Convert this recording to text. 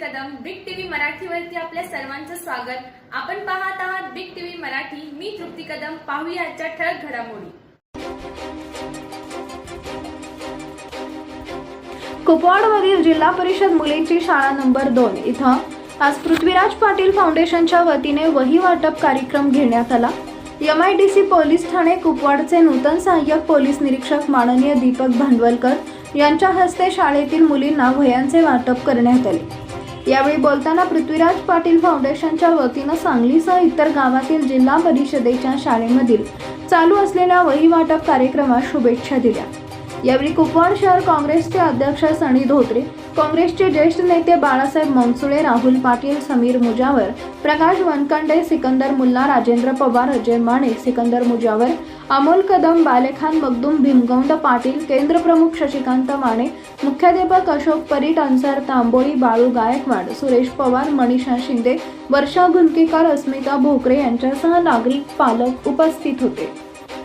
Kadam big TV मराठीवरती आपल्या सर्वांचं स्वागत. आपण पाहत आहात बिग टीव्ही मराठी. मी तृप्ती कदम. पाहूया आजच्या ठळक घडामोडी. कुपवाडमधील जिल्हा परिषद मुलींची शाळा नंबर दोन इथं आज पृथ्वीराज पाटील फाउंडेशनच्या वतीने वही वाटप कार्यक्रम घेण्यात आला. M I D C police Thane कुपवाडचे नूतन सहाय्यक पोलीस निरीक्षक माननीय दीपक भांडवलकर यांच्या हस्ते शाळेतील मुलींना वह्यांचे वाटप करण्यात आले. यावेळी बोलताना पृथ्वीराज पाटील फाउंडेशनच्या वतीनं सांगलीसह इतर गावातील जिल्हा परिषदेच्या शाळेमधील चालू असलेल्या वही वाटप कार्यक्रमात शुभेच्छा दिल्या. यावेळी कुपवाड शहर काँग्रेसचे अध्यक्ष सनी धोत्रे काँग्रेसचे ज्येष्ठ नेते बाळासाहेब मनसुळे राहुल पाटील समीर मुजावर प्रकाश वनकंडे सिकंदर मुल्ला राजेंद्र पवार अजय माने सिकंदर मुजावर अमोल कदम बालेखान मगदूम भीमगौंड पाटील केंद्र प्रमुख शशिकांत माने मुख्याध्यापक अशोक परीट अन्सार तांबोळी बाळू गायकवाड सुरेश पवार मनीषा शिंदे वर्षा गुंतीकर अस्मिता भोकरे यांच्यासह नागरिक पालक उपस्थित होते.